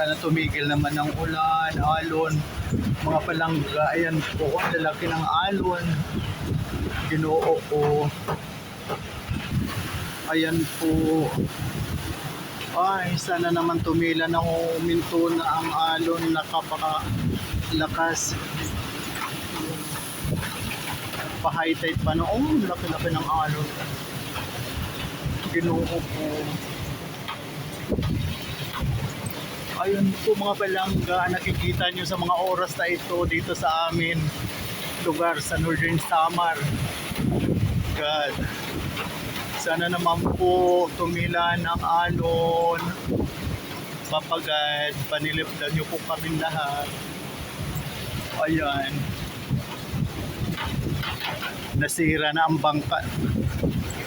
sana tumigil naman ng ulan, alon, mga palangga. Ayan po, ang lalaki ng alon. Ginoo ko. Ayan po. Ay, sana naman tumila na huminto na ang alon nakapaka lakas. Pa-high tide pa noon, laki-laki ng alon. Ginoo ko. Ayun po mga palangga, nakikita nyo sa mga oras na ito dito sa amin lugar sa Northern Samar. God. Sana naman po tumila ng alon, papagad, panilipdan nyo po kami lahat. Ayan. Nasira na ang bangka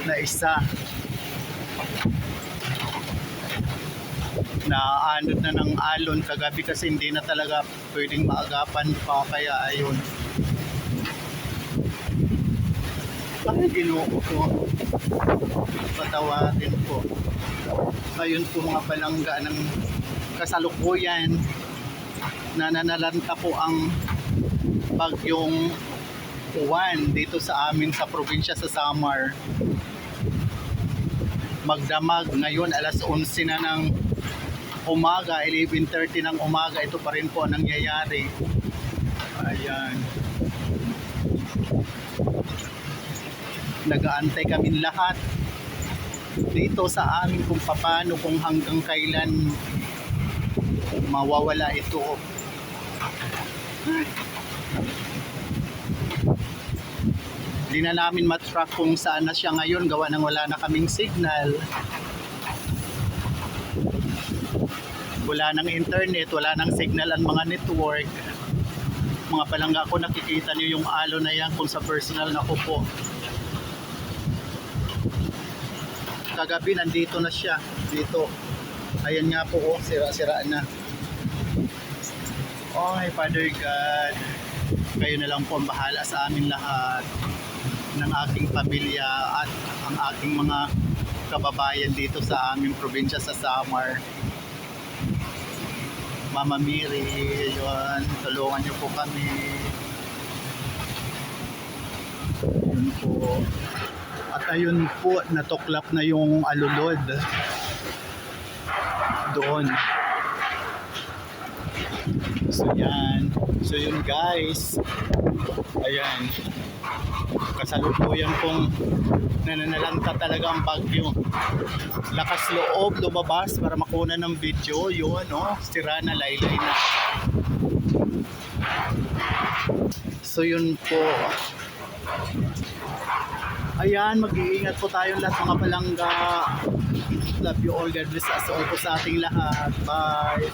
na isa. Naanod na ng alon kagabi kasi hindi na talaga pwedeng maagapan pa kaya ayun. Ay, ginoo ko. Patawarin po. Ayun po mga palangga ng kasalukuyan. Nananalanta po ang bagyong Juan dito sa amin sa probinsya sa Samar. Magdamag ngayon alas 11 na ng umaga, 11.30 ng umaga, ito pa rin po ang nangyayari. Ayan. Nagaantay kami lahat dito sa amin kung paano, kung hanggang kailan mawawala ito. Hindi na namin matrack kung saan na siya ngayon gawa nang wala na kaming signal. Wala nang internet, wala nang signal ang mga network. Mga palangga ko nakikita niyo yung alo na yan kung sa personal na ko po. Kagabi nandito na siya, dito. Ayan nga po, oh, sira-sira na. Oh, Father God, kayo na lang po ang bahala sa amin lahat ng aking pamilya at ang aking mga kababayan dito sa aming probinsya sa Samar. Mama Miri, yun, tulungan niyo po kami. Yun po. At ayun po, natuklap na yung alulod doon. So yan. So yun guys. Ayan. Kasalukuyan pong nananalanta talaga ang bagyo. Lakas loob lumabas para makuna ng video. Yun, no? Sira na, laylay na. So yun po. Ayan, mag-iingat po tayong lahat mga palangga. Love you all. God bless us all po sa ating lahat. Bye.